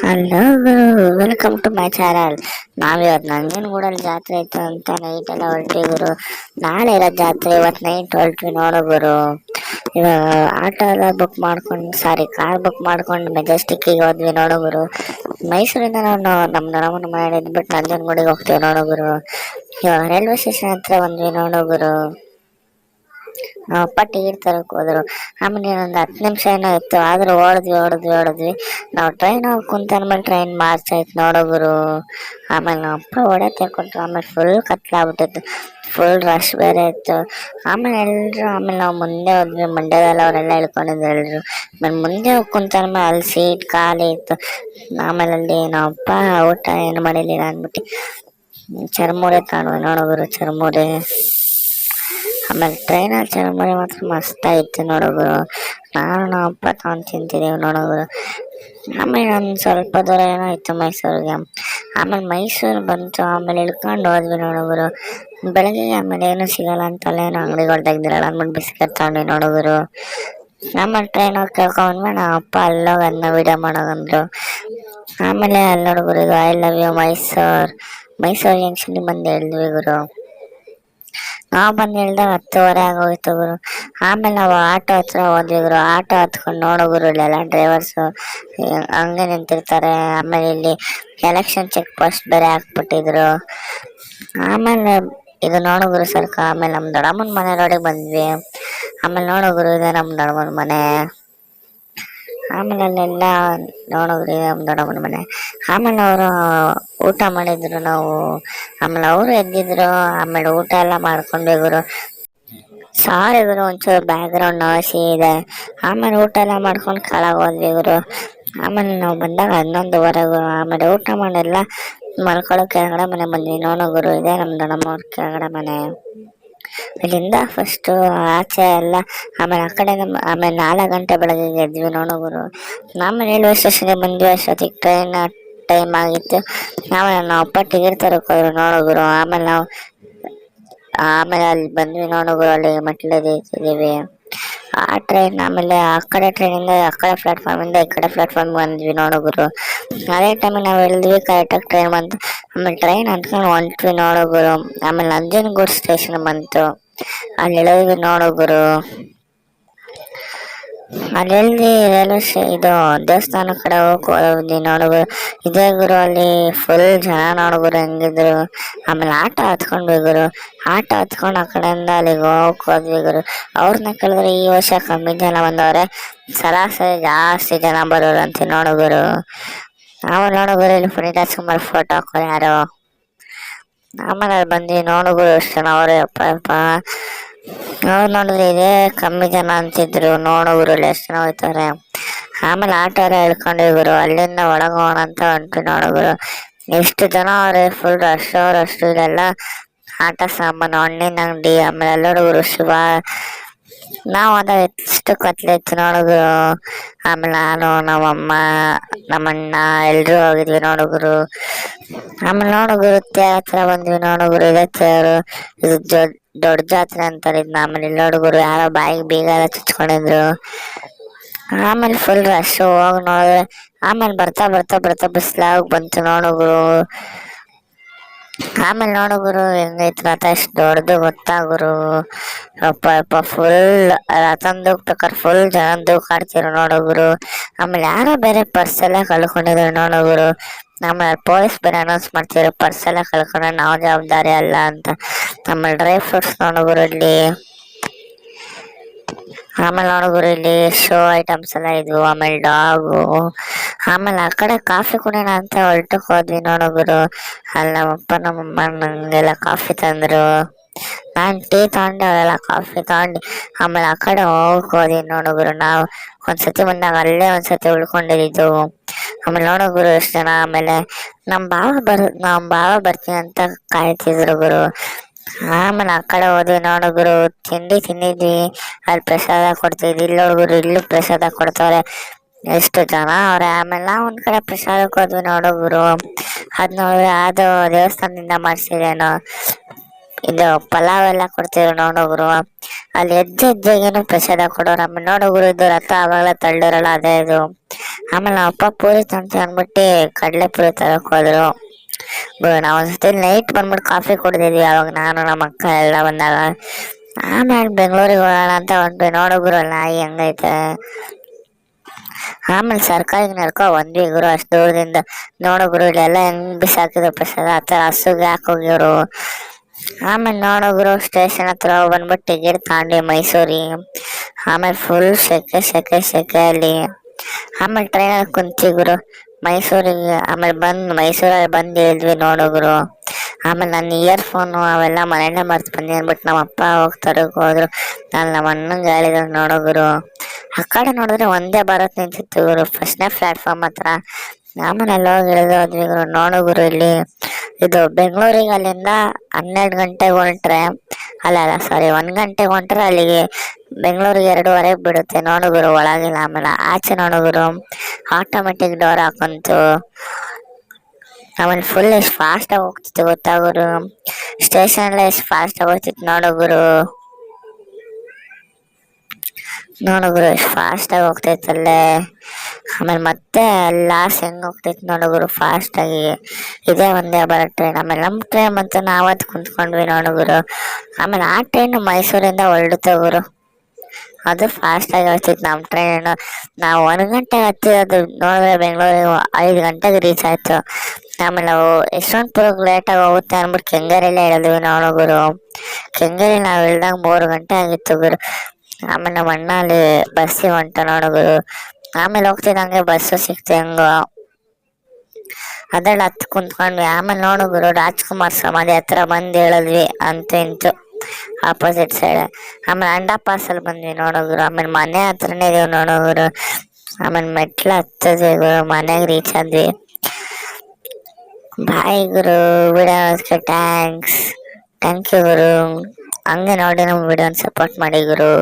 Hello welcome to my channel ನಾವಿವತ್ತು ನಂಜನಗೂಡಲ್ಲಿ ಜಾತ್ರೆ ಇತ್ತು ಅಂತ ನೈಟ್ ಎಲ್ಲ ಹೊರಟ್ವಿ ಗುರು ನಾಳೆ ಇರೋ ಜಾತ್ರೆ ಇವತ್ತು ನೈಟ್ ಹೊರಟ್ವಿ ನೋಡು ಗುರು ಇವಾಗ ಆಟೋ ಎಲ್ಲ ಬುಕ್ ಮಾಡ್ಕೊಂಡು ಸಾರಿ ಕಾರ್ ಬುಕ್ ಮಾಡ್ಕೊಂಡು ಮೆಜೆಸ್ಟಿಕ್ಕಿಗೆ ಹೋದ್ವಿ ನೋಡು ಮೈಸೂರಿಂದ ನಾವು ನಮ್ಮ ನಮ್ಮನ ಮನೆ ಇದ್ಬಿಟ್ಟು ನಂಜನಗೂಡಿಗೆ ಹೋಗ್ತೀವಿ ನೋಡು ಇವಾಗ ರೈಲ್ವೆ ಸ್ಟೇಷನ್ ಹತ್ರ ಬಂದ್ವಿ ನೋಡು ಅಪ್ಪ ಟಿಕೆಟ್ ತರಕ್ ಹೋದ್ರು. ಆಮೇಲೆ ಒಂದು ಹತ್ತು ನಿಮಿಷ ಏನೋ ಇತ್ತು, ಆದ್ರೆ ಓಡದ್ವಿ, ಓಡಿದ್ವಿ ಓಡಿದ್ವಿ. ನಾವು ಟ್ರೈನ್ ಹೋಗಿ ಕುಂತನ್ಮೇಲೆ ಟ್ರೈನ್ ಮಾರ್ಚ್ ಆಯ್ತು ನೋಡೋ ಗುರು. ಆಮೇಲೆ ನಮ್ಮ ಅಪ್ಪ ಹೊಡೆ ತೆಕ್ಕೊಟ್ರು ಆಮೇಲೆ ಫುಲ್ ಕತ್ಲಾಗ್ಬಿಟ್ಟಿತ್ತು ಫುಲ್ ರಶ್ ಬೇರೆ ಇತ್ತು. ಆಮೇಲೆ ಎಲ್ಲರೂ ಆಮೇಲೆ ನಾವು ಮುಂದೆ ಹೋದ್ವಿ ಮಂಡ್ಯದಲ್ಲಿ ಅವರೆಲ್ಲ ಹೇಳ್ಕೊಂಡಿದ್ರು ಎಲ್ಲರು ಆಮೇಲೆ ಮುಂದೆ ಹೋಗಿ ಕುಂತಂದ್ಮೇಲೆ ಅಲ್ಲಿ ಸೀಟ್ ಖಾಲಿ ಇತ್ತು. ಆಮೇಲೆ ಅಲ್ಲಿ ನಮ್ಮ ಅಪ್ಪ, ಊಟ ಏನು ಮಾಡಿರ್ಲಿಲ್ಲ ಅಂದ್ಬಿಟ್ಟು ಚರ್ಮೂರೆ ಕಾಣುವ ನೋಡೋಬ್ರು ಚರ್ಮುರಿ ಆಮೇಲೆ ಟ್ರೈನಲ್ಲಿ ಚರ್ಮುರಿ ಮಾತ್ರ ಮಸ್ತಾಗಿತ್ತು ನೋಡೋಗುರು ನಾನು ನಮ್ಮ ಅಪ್ಪ ತಗೊಂಡು ತಿಂತಿದ್ದೀವಿ ನೋಡೋಗುರು ಆಮೇಲೆ ಒಂದು ಸ್ವಲ್ಪ ದೂರ ಏನೋ ಇತ್ತು ಮೈಸೂರಿಗೆ. ಆಮೇಲೆ ಮೈಸೂರು ಬಂತು, ಆಮೇಲೆ ಇಳ್ಕೊಂಡು ಹೋದ್ವಿ ನೋಡೋಗುರು ಬೆಳಗ್ಗೆ ಆಮೇಲೆ ಏನೂ ಸಿಗಲ್ಲ ಅಂತಲ್ಲ ಅಲ್ಲೇನೋ ಅಂಗಡಿಗಳು ತೆಗ್ದಿರಲ್ಲ ಅಂದ್ಬಿಟ್ಟು ಬಿಸ್ಕೆಟ್ ತಗೊಂಡ್ವಿ ನೋಡೋಗುರು ಆಮೇಲೆ ಟ್ರೈನ್ ಹೋಗಿ ನಮ್ಮ ಅಪ್ಪ ಅಲ್ಲೋಗಿ ಅದನ್ನ ವಿಡಿಯೋ ಮಾಡೋಗಂದ್ರು ಆಮೇಲೆ ಅಲ್ಲಿ ನೋಡೋಗುರು ಇದು I love you Mysore. Mysore ಜಂಕ್ಷನ್ಗೆ ಬಂದು ಹೇಳಿದ್ವಿ ಗುರು. ನಾವು ಬಂದು ಹೇಳ್ದಾಗ ಹತ್ತುವರೆ ಆಗೋಯ್ತು ಗುರು. ಆಮೇಲೆ ನಾವು ಆಟೋ ಹತ್ರ ಹೋದ್ವಿ ಆಟೋ ಹತ್ಕೊಂಡು ನೋಡೋ ಗುರು, ಇಲ್ಲೆಲ್ಲ ಡ್ರೈವರ್ಸು ಹಂಗೆ ನಿಂತಿರ್ತಾರೆ. ಆಮೇಲೆ ಇಲ್ಲಿ ಎಲೆಕ್ಷನ್ ಚೆಕ್ ಪೋಸ್ಟ್ ಬೇರೆ ಹಾಕ್ಬಿಟ್ಟಿದ್ರು. ಆಮೇಲೆ ಇದು ನೋಡು ಗುರು ಸರ್ಕ ಆಮೇಲೆ ನಮ್ಮ ದೊಡ್ಡಮ್ಮನ ಮನೆ ರೋಡಿಗೆ ಬಂದ್ವಿ. ಆಮೇಲೆ ನೋಡು ಗುರು, ಇದೆ ನಮ್ಮ ದೊಡ್ಡಮ್ಮನ ಮನೆ. ಆಮೇಲೆ ಅಲ್ಲೆಲ್ಲ ನೋಡಿದ್ರಿ ನಮ್ಮ ದೊಡ್ಡಮ್ಮನ ಮನೆ. ಆಮೇಲೆ ಅವರು ಊಟ ಮಾಡಿದ್ರು ನಾವು. ಆಮೇಲೆ ಅವರು ಎದ್ದಿದ್ರು, ಆಮೇಲೆ ಊಟ ಎಲ್ಲ ಮಾಡ್ಕೊಂಡ್ವಿ ಗುರು. ಸಾರಿ ಇವರು ಒಂಚೂರು ಬ್ಯಾಕ್ಗ್ರೌಂಡ್ ನೋಸಿ ಇದೆ. ಆಮೇಲೆ ಊಟ ಎಲ್ಲ ಮಾಡ್ಕೊಂಡು ಕೆಳಗೆ ಹೋದ್ವಿ ಗುರು. ಆಮೇಲೆ ನಾವು ಬಂದಾಗ ಹನ್ನೊಂದುವರೆಗೂ ಆಮೇಲೆ ಊಟ ಮಾಡೆಲ್ಲ. ಮಲ್ಕೊಳ್ಳೋ ಕೆಳಗಡೆ ಮನೆ ಬಂದ್ವಿ. ನೋಡೋ ಗುರು, ಇದೆ ನಮ್ಮ ದೊಡ್ಡಮ್ಮವ್ರ ಕೆಳಗಡೆ ಮನೆ. ಇಲ್ಲಿಂದ ಫಸ್ಟು ಆಚೆ ಎಲ್ಲ, ಆಮೇಲೆ ಆ ಕಡೆ ನಮ್ಮ ಆಮೇಲೆ ನಾಲ್ಕು ಗಂಟೆ ಬೆಳಗ್ಗೆ ಎದ್ವಿ. ನೋಡೋ ಗುರು. ಆಮೇಲೆ ರೈಲ್ವೆ ಸ್ಟೇಷನ್ಗೆ ಬಂದ್ವಿ ಅಷ್ಟೊತ್ತಿಗೆ. ಟ್ರೈನ್ ಟೈಮ್ ಆಗಿತ್ತು. ಆಮೇಲೆ ನಾವು ಅಪ್ಪ ಟಿಕೆಟ್ ತರಕ್ಕೆ ಹೋದ್ರು ಗುರು. ಆಮೇಲೆ ನಾವು, ಆಮೇಲೆ ಅಲ್ಲಿ ಬಂದ್ವಿ ನೋಡೋ ಗುರು ಅಲ್ಲಿ ಮೆಟ್ಲದ ಇದ್ದೀವಿ. ಆ ಟ್ರೈನ್ ಆಮೇಲೆ ಆ ಕಡೆ ಟ್ರೈನಿಂದ ಆ ಕಡೆ ಪ್ಲಾಟ್ಫಾರ್ಮಿಂದ ಈ ಕಡೆ ಪ್ಲಾಟ್ಫಾರ್ಮ್ ಬಂದ್ವಿ ನೋಡೋ ಗುರು. ಅದೇ ಟೈಮಿಗೆ ನಾವು ಹೇಳಿದ್ವಿ ಕರೆಕ್ಟಾಗಿ ಟ್ರೈನ್ ಬಂತು. ಆಮೇಲೆ ಟ್ರೈನ್ ಅಂದ್ಕೊಂಡು ಹೊಂಟ್ವಿ ನೋಡೋ ಗುರು. ಆಮೇಲೆ ನಂಜನಗೂಡು ಸ್ಟೇಷನ್ ಬಂತು. ಅಲ್ಲಿ ಇಳಿದ್ವಿ ನೋಡೋ ಗುರು. ಅಲ್ಲಿ ರೈಲ್ವೆ ಇದು ದೇವಸ್ಥಾನ ಕಡೆ ಹೋಗಿ ಹೋದ್ವಿ ನೋಡು ಗುರು ಇದೇ ಗುರು ಅಲ್ಲಿ ಫುಲ್ ಜನ ನೋಡುಗರು ಹೆಂಗಿದ್ರು. ಆಮೇಲೆ ಆಟ ಹತ್ಕೊಂಡ್ವಿ ಗುರು ಆಟ ಹತ್ಕೊಂಡು ಆ ಕಡೆಯಿಂದ ಅಲ್ಲಿಗೆ ಹೋಗಕ್ ಹೋದ್ವಿ ಗುರು. ಅವ್ರನ್ನ ಕೇಳಿದ್ರೆ ಈ ವರ್ಷ ಕಮ್ಮಿ ಜನ ಬಂದವ್ರೆ. ಸರಾಸರಿ ಜಾಸ್ತಿ ಜನ ಬರೋರು ಅಂತ ನೋಡು ಗುರು ನಾವು ನೋಡು ಗುರು ಇಲ್ಲಿ ಪುನೀತ್ ರಾಜ್ಕುಮಾರ್ ಫೋಟೋ ಹಾಕೋ ಯಾರು. ಆಮೇಲೆ ಅಲ್ಲಿ ಬಂದು ನೋಡು ಗುರು ಎಷ್ಟು ಅವ್ರೆ ಅಪ್ಪ ಅಪ್ಪ. ಅವ್ರು ನೋಡಿದ್ರೆ ಇದೇ ಕಮ್ಮಿ ಜನ ಅಂತಿದ್ರು ನೋಡೋರು ಎಷ್ಟು ಜನ ಹೋಗ್ತಾರೆ. ಆಮೇಲೆ ಆಟೋ ಎಲ್ಲ ಹೇಳ್ಕೊಂಡು ಗುರು, ಅಲ್ಲಿಂದ ಒಳಗೋಣ ಅಂತ ಹೊಂಟ್ವಿ ನೋಡೋರು ಎಷ್ಟು ಜನ ಅವ್ರೆ ಫುಲ್ ರಶ್ ರಶ್ ಇದೆಲ್ಲ ಆಟ ಸಾಮಾನು, ಹಣ್ಣಿನ ಅಂಗಡಿ, ಆಮೇಲೆ ಎಲ್ಲರೂ ಹುಡುಗರು ಶಿವ ನಾವು ಅದ ಎಷ್ಟು ಕತ್ಲಿತ್ತು ನೋಡುಗರು ಆಮೇಲೆ ನಾನು, ನಮ್ಮಮ್ಮ, ನಮ್ಮಣ್ಣ ಎಲ್ಲರೂ ಹೋಗಿದ್ವಿ ನೋಡುಗರು ಆಮೇಲೆ ತೇರ್ ಹತ್ರ ಬಂದ್ವಿ. ನೋಡುಗರು ಇದೆ ತೇರು ಇದು ದೊಡ್ಡ ದೊಡ್ಡ ಜಾತ್ರೆ ಅಂತಾರೆ ಇದನ್ನ ಆಮೇಲೆ ಇಲ್ಲಿ ನೋಡುಗರು ಯಾರೋ ಬಾಯಿಗೆ ಬೀಗ ಎಲ್ಲ ಚುಚ್ಕೊಂಡಿದ್ರು ಆಮೇಲೆ ಫುಲ್ ರಶ್ ಹೋಗಿ ನೋಡಿದ್ರೆ ಆಮೇಲೆ ಬರ್ತಾ ಬರ್ತಾ ಬರ್ತಾ ಬಿಸಿಲಾಗ ಬಂತು ನೋಡುಗರು. ಆಮೇಲೆ ನೋಡು ಗುರು, ಹೆಂಗೈತ್ ರಥ ಎಷ್ಟು ದೊಡ್ಡದು ಗೊತ್ತಾ ಗುರು? ಅಪ್ಪ ಅಪ್ಪ ಫುಲ್ ರಥಂದು ಪ್ರಕಾರ ಫುಲ್ ಜನ ದೂಕಾಡ್ತಿರು ನೋಡು ಗುರು. ಆಮೇಲೆ ಯಾರೋ ಬೇರೆ ಪರ್ಸ್ ಎಲ್ಲ ಕಳ್ಕೊಂಡಿದ್ರು ನೋಡು ಗುರು. ಆಮೇಲೆ ಪೊಲೀಸ್ ಬೇರೆ ಅನೌನ್ಸ್ ಮಾಡ್ತಿದ್ರು ಪರ್ಸ್ ಎಲ್ಲ ಕಳ್ಕೊಂಡ್ರೆ ನಾವು ಜವಾಬ್ದಾರಿ ಅಲ್ಲ ಅಂತ. ಆಮೇಲೆ ಡ್ರೈ ಫ್ರೂಟ್ಸ್ ನೋಡು ಗುರು ಇಲ್ಲಿ. ಆಮೇಲೆ ನೋಡಿದ್ರು ಇಲ್ಲಿ ಶೋ ಐಟಮ್ಸ್ ಎಲ್ಲ ಇದ್ವು, ಆಮೇಲೆ ಡಾಗು ಆಮೇಲೆ ಆ ಕಡೆ ಕಾಫಿ ಕುಡಿಯೋಣ ಅಂತ ಹೊರಟಕ್ಕೆ ಹೋದ್ವಿ ನೋಡುಗುರು. ಅಲ್ಲಿ ನಮ್ಮಪ್ಪ ನಮ್ಮಮ್ಮ ನಂಗೆಲ್ಲ ಕಾಫಿ ತಂದರು. ನಾನು ಟೀ ತಗೊಂಡೆ, ಅವರೆಲ್ಲ ಕಾಫಿ ತಗೊಂಡು. ಆಮೇಲೆ ಆ ಕಡೆ ಹೋಗಕ್ ಹೋದ್ವಿ ನೋಡುಗುರು. ನಾವು ಒಂದ್ಸತಿ ಬಂದಾಗ ಅಲ್ಲೇ ಒಂದ್ಸತಿ ಉಳ್ಕೊಂಡಿದ್ದು. ಆಮೇಲೆ ನೋಡುಗುರು ಎಷ್ಟು ಜನ, ಆಮೇಲೆ ನಮ್ಮ ಭಾವ ಬರ್ ನಮ್ಮ ಭಾವ ಬರ್ತೀನಿ ಅಂತ ಕಾಯ್ತಿದ್ರು ಗುರು. ಆಮೇಲೆ ಆ ಕಡೆ ಹೋದ್ವಿ ನೋಡು ಗುರು ತಿಂಡಿ ತಿಂದಿದ್ವಿ ಅಲ್ಲಿ ಪ್ರಸಾದ ಕೊಡ್ತಿದ್ವಿ ಇಲ್ಲಿ ಹುಡುಗರು ಇಲ್ಲೂ ಪ್ರಸಾದ ಕೊಡ್ತಾರೆ ಎಷ್ಟು ಜನ ಅವ್ರೆ ಆಮೇಲೆ ನಾವು ಒಂದ್ ಕಡೆ ಪ್ರಸಾದಕ್ಕೆ ಹೋದ್ವಿ ನೋಡು ಗುರು ಅದ್ ನೋಡಿದ್ರೆ ಅದು ದೇವಸ್ಥಾನದಿಂದ ಮಾಡ್ಸಿದೇನೋ ಇದು ಪಲಾವ್ ಎಲ್ಲ ಕೊಡ್ತಿದ್ರು ನೋಡೋಗ್ರು ಅಲ್ಲಿ ಹೆಜ್ಜೆ ಹೆಜ್ಜೆಗೇನು ಪ್ರಸಾದ ಕೊಡೋರು ಆಮೇಲೆ ನೋಡೋಗ್ರು ಇದು ರಥ ಅವಾಗಲೇ ತಳ್ಳಿರಲ್ಲ ಅದೇ ಇದು ಆಮೇಲೆ ನಮ್ಮ ಅಪ್ಪ ಪೂರಿ ತಂತ ಅಂದ್ಬಿಟ್ಟು ಕಡಲೆ ಪೂರಿ ತರಕ್ ಹೋದ್ರು ಬ- ನಾವು ಒಂದ್ಸತಿ ನೈಟ್ ಬಂದ್ಬಿಟ್ಟು ಕಾಫಿ ಕುಡ್ದಿದ್ವಿ, ಅವಾಗ ನಾನು ನಮ್ಮ ಅಕ್ಕ ಎಲ್ಲ ಬಂದಾಗ ಆಮೇಲೆ ಬೆಂಗಳೂರಿಗೆ ಹೋಗೋಣ ಅಂತ ಹೊಂಟ್ವಿ ನೋಡೋಗ್ರು ನಾಯಿ ಹೆಂಗೈತೆ? ಆಮೇಲೆ ಸರ್ಕಾರಿಗೆ ನಡ್ಕೊ ಒಂದ್ವಿ ಗುರು, ಅಷ್ಟು ದೂರದಿಂದ. ನೋಡೋಗ್ರು ಇಲ್ಲೆಲ್ಲ ಹೆಂಗ್ ಬಿಸಾಕಿದ್ರು ಪ್ರಸಾದ, ಆ ಥರ ಹಸುಗೆ ಹಾಕೋಗಿರು ಆಮೇಲೆ ನೋಡೋಗ್ರು ಸ್ಟೇಷನ್ ಹತ್ರ ಬಂದ್ಬಿಟ್ಟು ಟಿಕೆಟ್ ತಗೊಂಡ್ವಿ ಮೈಸೂರಿಗೆ. ಆಮೇಲೆ ಫುಲ್ ಸೆಕೆ ಸೆಕೆ ಸೆಕೆ ಅಲ್ಲಿ. ಆಮೇಲೆ ಟ್ರೈನಲ್ಲಿ ಕುಂತಿಗುರು ಮೈಸೂರಿಗೆ, ಆಮೇಲೆ ಬಂದು ಮೈಸೂರಲ್ಲಿ ಬಂದು ಹೇಳಿದ್ವಿ ನೋಡೋಗ್ರು. ಆಮೇಲೆ ನನ್ನ ಇಯರ್ಫೋನು ಅವೆಲ್ಲ ಮನೆಯಲ್ಲೇ ಮರ್ತು ಬಂದಿ ಅಂದ್ಬಿಟ್ಟು ನಮ್ಮ ಅಪ್ಪ ಹೋಗಿ ತರಕ್ ಹೋದ್ರು. ನಾನು ನಮ್ಮ ಅಣ್ಣಂಗೆ ಹೇಳಿದ್ರು ನೋಡೋಗ್ರು. ಆ ಕಡೆ ನೋಡಿದ್ರೆ ಒಂದೇ ಭಾರತ್ ನಿಂತಿತ್ತು ಗುರು ಫಸ್ಟ್ನೇ ಪ್ಲಾಟ್ಫಾರ್ಮ್ ಹತ್ರ. ಆಮೇಲೆ ಅಲ್ಲಿ ಹೋಗಿ ಹೇಳಿದ್ರು ಗುರು ನೋಡು ಗುರು ಇಲ್ಲಿ. ಇದು ಬೆಂಗಳೂರಿಗೆ ಅಲ್ಲಿಂದ ಹನ್ನೆರಡು ಗಂಟೆಗೆ ಹೊಂಟ್ರೆ ಅಲ್ಲ ಅಲ್ಲ ಸಾರಿ ಒಂದ್ ಗಂಟೆಗೆ ಹೊಂಟ್ರೆ ಅಲ್ಲಿಗೆ ಬೆಂಗಳೂರಿಗೆ ಎರಡೂವರೆಗೆ ಬಿಡುತ್ತೆ. ನೋಡು ಗುರು ಒಳಗಿಲ್ಲ ಆಮೇಲೆ ಆಚೆ ನೋಡು ಗುರು ಆಟೋಮೆಟಿಕ್ ಡೋರ್ ಹಾಕೊಂತು. ಆಮೇಲೆ ಫುಲ್ ಎಷ್ಟು ಫಾಸ್ಟಾಗಿ ಹೋಗ್ತಿತ್ತು ಗೊತ್ತಾ ಗುರು? ಸ್ಟೇಷನ್ ಎಷ್ಟು ಫಾಸ್ಟಾಗಿ ಹೋಗ್ತಿತ್ತು ನೋಡು ಗುರು ನೋಡು ಗುರು, ಎಷ್ಟು ಫಾಸ್ಟಾಗಿ ಹೋಗ್ತೈತಲ್ಲೇ ಆಮೇಲೆ ಮತ್ತೆ ಲಾಸ್ಟ್ ಹೆಂಗ್ ಹೋಗ್ತೈತೆ ನೋಡು ಗುರು ಫಾಸ್ಟಾಗಿ ಇದೇ ಒಂದೇ ಬರೋ ಟ್ರೈನ್ ಆಮೇಲೆ ನಮ್ಮ ಟ್ರೈನ್ ಮತ್ತು ನಾವತ್ತು ಕುಂತ್ಕೊಂಡ್ವಿ ನೋಡು ಗುರು. ಆಮೇಲೆ ಆ ಟ್ರೈನು ಮೈಸೂರಿಂದ ಹೊರಡುತ್ತೆ ಗುರು. ಅದು ಫಾಸ್ಟಾಗಿ ಹೋಗ್ತಿತ್ತು ನಮ್ಮ ಟ್ರೈನ್ ನಾವು ಒಂದು ಗಂಟೆಗೆ ಹತ್ತಿರೋದು ನೋಡಿದ್ರೆ ಬೆಂಗಳೂರಿಗೆ ಐದು ಗಂಟೆಗೆ ರೀಚ್ ಆಯಿತು. ಆಮೇಲೆ ನಾವು ಯಶವಂತಪುರಕ್ಕೆ ಲೇಟಾಗಿ ಹೋಗುತ್ತೆ ಅಂದ್ಬಿಟ್ಟು ಕೆಂಗೇರಿಯಲ್ಲೇ ಇಳಿದ್ವಿ ನೋಡು ಗುರು. ಕೆಂಗೇರಿ ನಾವು ಇಳ್ದಂಗೆ ಮೂರು ಗಂಟೆ ಆಗಿತ್ತು ಗುರು. ಆಮೇಲೆ ನಮ್ಮ ಅಣ್ಣ ಅಲ್ಲಿ ಬಸ್ಸಿಗೆ ಹೊಂಟ ನೋಡು ಗುರು. ಆಮೇಲೆ ಹೋಗ್ತಿದ್ದಂಗೆ ಬಸ್ಸು ಸಿಕ್ತು ಹೆಂಗೋ. ಅದ್ರಲ್ಲಿ ಹತ್ತು ಕುಂತ್ಕೊಂಡ್ವಿ. ಆಮೇಲೆ ನೋಡು ಗುರು, ರಾಜ್ಕುಮಾರ್ ಸಮಾಧಿ ಹತ್ರ ಬಂದು ಹೇಳಿದ್ವಿ ಅಂತ ಇಂತು ಆಪೋಸಿಟ್ ಸೈಡ್ ಆಮೇಲೆ ಅಂಡಾ ಪಾಸಲ್ಲಿ ಬಂದ್ವಿ ನೋಡು ಗುರು. ಆಮೇಲೆ ಮನೆ ಹತ್ರನೇ ಇದೀವಿ ನೋಡು ಗುರು. ಆಮೇಲೆ ಮೆಟ್ಲು ಹತ್ತದ್ವಿ ಗುರು. ಮನೆಗೆ ರೀಚ್ ಆದ್ವಿ. ಬಾಯ್ ಗುರು ವಿಡಿಯೋಸ್ಗೆ ಥ್ಯಾಂಕ್ಸ್ ಥ್ಯಾಂಕ್ ಯು ಗುರು. ಹಂಗೆ ನೋಡಿ ನಮ್ಮ ವಿಡಿಯೋನ ಸಪೋರ್ಟ್ ಮಾಡಿ ಗುರು.